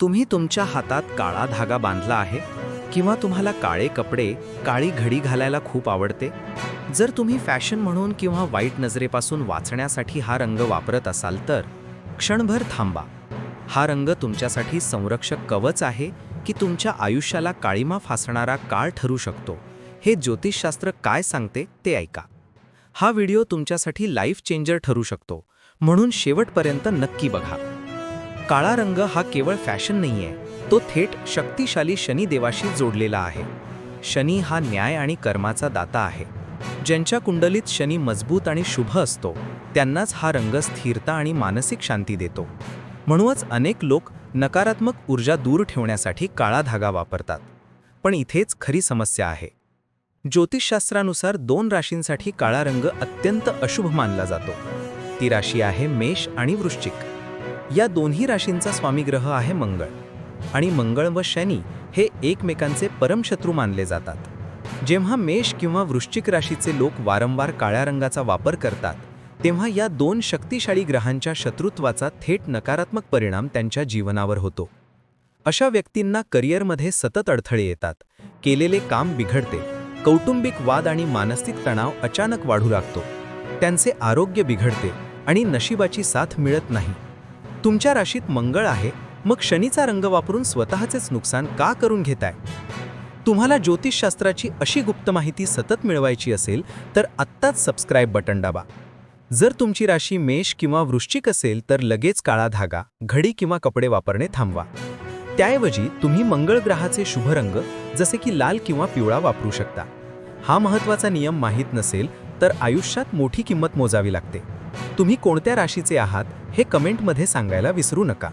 तुम्ही तुमच्या हातात काळा धागा बांधला आहे किंवा तुम्हाला काळे कपडे काळी घडी घालायला खूप आवडते? जर तुम्ही फॅशन म्हणून किंवा वाईट नजरेपासून वाचण्यासाठी हा रंग वापरत असाल तर क्षणभर थांबा. हा रंग तुमच्यासाठी संरक्षक कवच आहे की तुमच्या आयुष्याला काळीमा फासणारा काळ ठरू शकतो. हे ज्योतिषशास्त्र काय सांगते ते ऐका. हा व्हिडिओ तुमच्यासाठी लाईफ चेंजर ठरू शकतो. म्हणून शेवटपर्यंत नक्की बघा. काळा रंग हा केवळ फॅशन नाहीये. तो थेट शक्तिशाली शनिदेवाशी जोडलेला आहे. शनी हा न्याय आणि कर्माचा दाता आहे. ज्यांच्या कुंडलीत शनी मजबूत आणि शुभ असतो त्यांनाच हा रंग स्थिरता आणि मानसिक शांती देतो. म्हणूनच अनेक लोक नकारात्मक ऊर्जा दूर ठेवण्यासाठी काळा धागा वापरतात. पण इथेच खरी समस्या आहे. ज्योतिषशास्त्रानुसार दोन राशींसाठी काळा रंग अत्यंत अशुभ मानला जातो. ती राशी आहे मेष आणि वृश्चिक. या दोन्ही राशींचा स्वामी ग्रह आहे मंगळ. आणि मंगळ व शनी हे एकमेकांचे परमशत्रू मानले जातात. जेव्हा मेष किंवा वृश्चिक राशीचे लोक वारंवार काळ्या रंगाचा वापर करतात तेव्हा या दोन शक्तिशाली ग्रहांच्या शत्रुत्वाचा थेट नकारात्मक परिणाम त्यांच्या जीवनावर होतो. अशा व्यक्तींना करिअरमध्ये सतत अडथळे येतात. केलेले काम बिघडते. कौटुंबिक वाद आणि मानसिक तणाव अचानक वाढू लागतो. त्यांचे आरोग्य बिघडते आणि नशिबाची साथ मिळत नाही. तुमच्या राशीत मंगळ आहे मग शनीचा रंग वापरून स्वतःचेच नुकसान का करून घेताय? तुम्हाला ज्योतिषशास्त्राची अशी गुप्त माहिती सतत मिळवायची असेल तर आत्ताच सबस्क्राईब बटन दाबा. जर तुमची राशी मेष किंवा वृश्चिक असेल तर लगेच काळा धागा घडी किंवा कपडे वापरणे थांबवा. त्याऐवजी तुम्ही मंगळ ग्रहाचे शुभ रंग जसे की लाल किंवा पिवळा वापरू शकता. हा महत्त्वाचा नियम माहीत नसेल तर आयुष्यात मोठी किंमत मोजावी लागते. तुम्ही कोणत्या राशीचे आहात हे कमेंटमध्ये सांगायला विसरू नका.